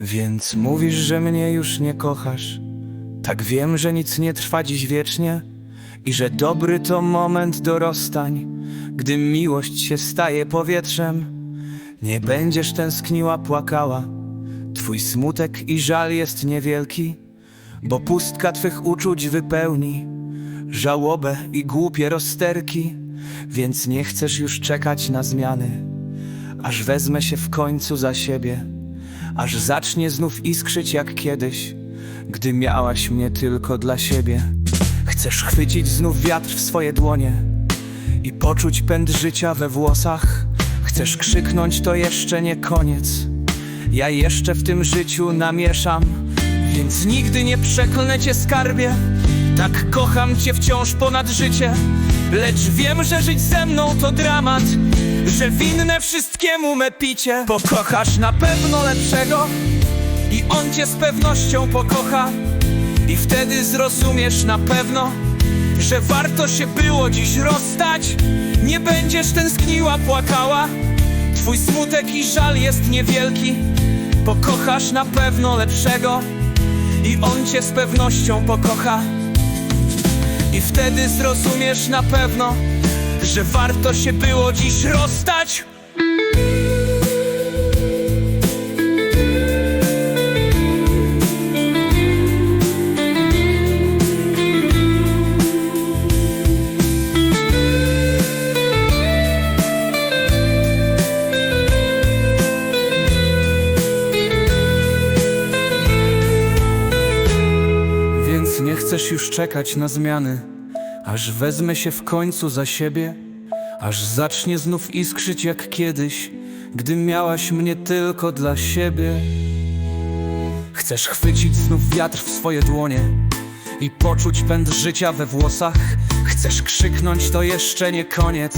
Więc mówisz, że mnie już nie kochasz. Tak wiem, że nic nie trwa dziś wiecznie i że dobry to moment do rozstań, gdy miłość się staje powietrzem. Nie będziesz tęskniła, płakała. Twój smutek i żal jest niewielki, bo pustka twych uczuć wypełni żałobę i głupie rozterki, więc nie chcesz już czekać na zmiany, aż wezmę się w końcu za siebie, aż zacznie znów iskrzyć jak kiedyś, gdy miałaś mnie tylko dla siebie. Chcesz chwycić znów wiatr w swoje dłonie i poczuć pęd życia we włosach. Chcesz krzyknąć, to jeszcze nie koniec. Ja jeszcze w tym życiu namieszam, więc nigdy nie przeklnę cię skarbie. Tak kocham cię wciąż ponad życie, lecz wiem, że żyć ze mną to dramat, że winne wszystkiemu me picie. Pokochasz na pewno lepszego i on cię z pewnością pokocha. I wtedy zrozumiesz na pewno, że warto się było dziś rozstać. Nie będziesz tęskniła, płakała. Twój smutek i żal jest niewielki. Pokochasz na pewno lepszego i on cię z pewnością pokocha. I wtedy zrozumiesz na pewno, że warto się było dziś rozstać. Więc nie chcesz już czekać na zmiany, aż wezmę się w końcu za siebie, aż zacznie znów iskrzyć jak kiedyś, gdy miałaś mnie tylko dla siebie. Chcesz chwycić znów wiatr w swoje dłonie i poczuć pęd życia we włosach. Chcesz krzyknąć, to jeszcze nie koniec.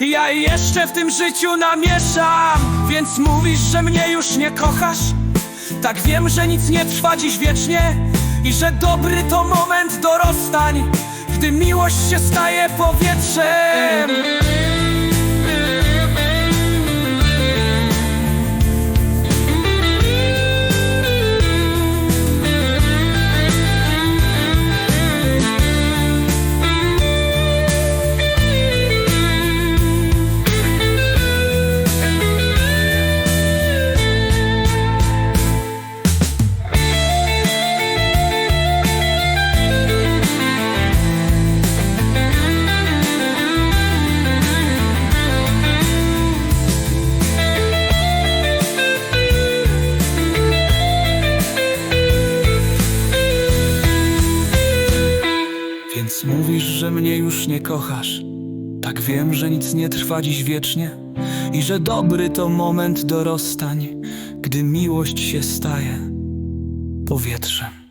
Ja jeszcze w tym życiu namieszam, więc mówisz, że mnie już nie kochasz. Tak wiem, że nic nie trwa dziś wiecznie i że dobry to moment do rozstań, gdy miłość się staje powietrzem. Więc mówisz, że mnie już nie kochasz. Tak wiem, że nic nie trwa dziś wiecznie i że dobry to moment do rozstań, gdy miłość się staje powietrzem.